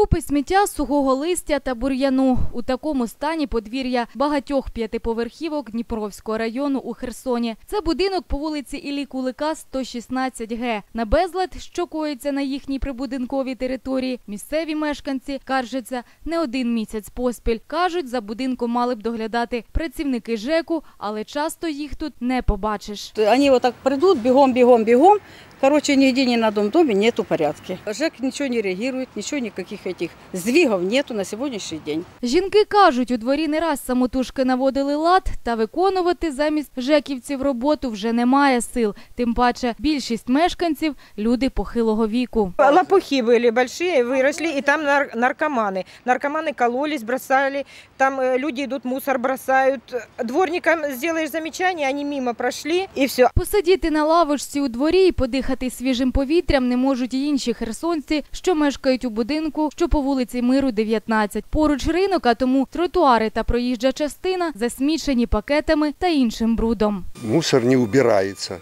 Купи сміття, сухого листя та бур'яну. У такому стані подвір'я багатьох п'ятиповерхівок Дніпровського району у Херсоні. Це будинок по вулиці Іллі Кулика, 116Г. На безлад, що коїться на їхній прибудинковій території, місцеві мешканці каржаться не один місяць поспіль. Кажуть, за будинком мали б доглядати працівники ЖЕКу, але часто їх тут не побачиш. Они вот так придут, бегом, бегом, бегом. Короче, нигде ни на одном доме нету порядки. ЖЭК ничего не реагирует, ничего, никаких этих сдвигов нету на сегодняшний день. Жінки кажуть, у дворі не раз самотужки наводили лад, та виконувати замість жеківців роботу вже немає сил. Тим паче більшість мешканців люди похилого віку. Лопухи были большие, выросли, и там нар- наркоманы. Наркоманы кололись, бросали, там э, люди идут, мусор бросают. Дворникам сделаешь замечание, они мимо прошли, и все. Посидіти на лавочці у дворі і подихати свіжим повітрям не можуть і інші херсонці, що мешкають у будинку, що по вулиці Миру 19. Поруч ринок, а тому тротуари та проїжджа частина засмічені пакетами та іншим брудом. мусор не убирается.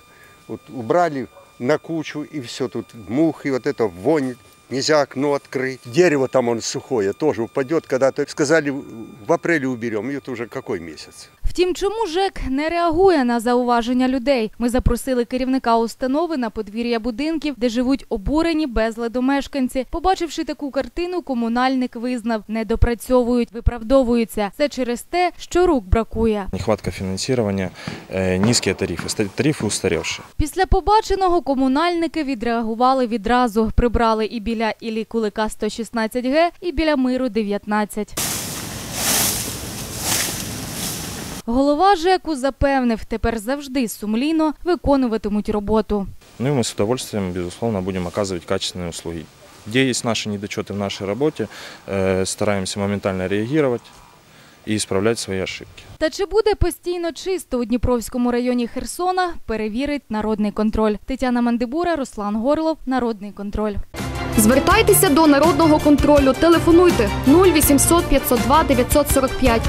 Вот убрали на кучу и все, тут мухи, вот это вонь. Нельзя окно открыть. Дерево там он сухое, тоже упадет когда-то. Сказали, в апреле уберем. И это уже какой месяц? Втім, чому ЖЕК не реагує на зауваження людей? Ми запросили керівника установи на подвір'я будинків, де живуть обурені безладу мешканці. Побачивши таку картину, комунальник визнав, не допрацьовують, виправдовуються. Це через те, що рук бракує. Нехватка финансирования, э, низкие тарифы, ста- тарифы устаревшие. Після побаченого комунальники відреагували відразу. Прибрали і біля Іллі Кулика 116Г, і біля Миру 19. Голова ЖЕКу запевнив, тепер завжди сумлінно виконуватимуть роботу. Ну и мы с удовольствием, безусловно, будем оказывать качественные услуги. Где есть наши недочеты в нашей работе, э, стараемся моментально реагировать и исправлять свои ошибки. Та чи буде постійно чисто у Дніпровському районі Херсона, перевірить народний контроль. Тетяна Мандибура, Руслан Горлов, Народний контроль. Звертайтеся до народного контролю. Телефонуйте 0800 502 945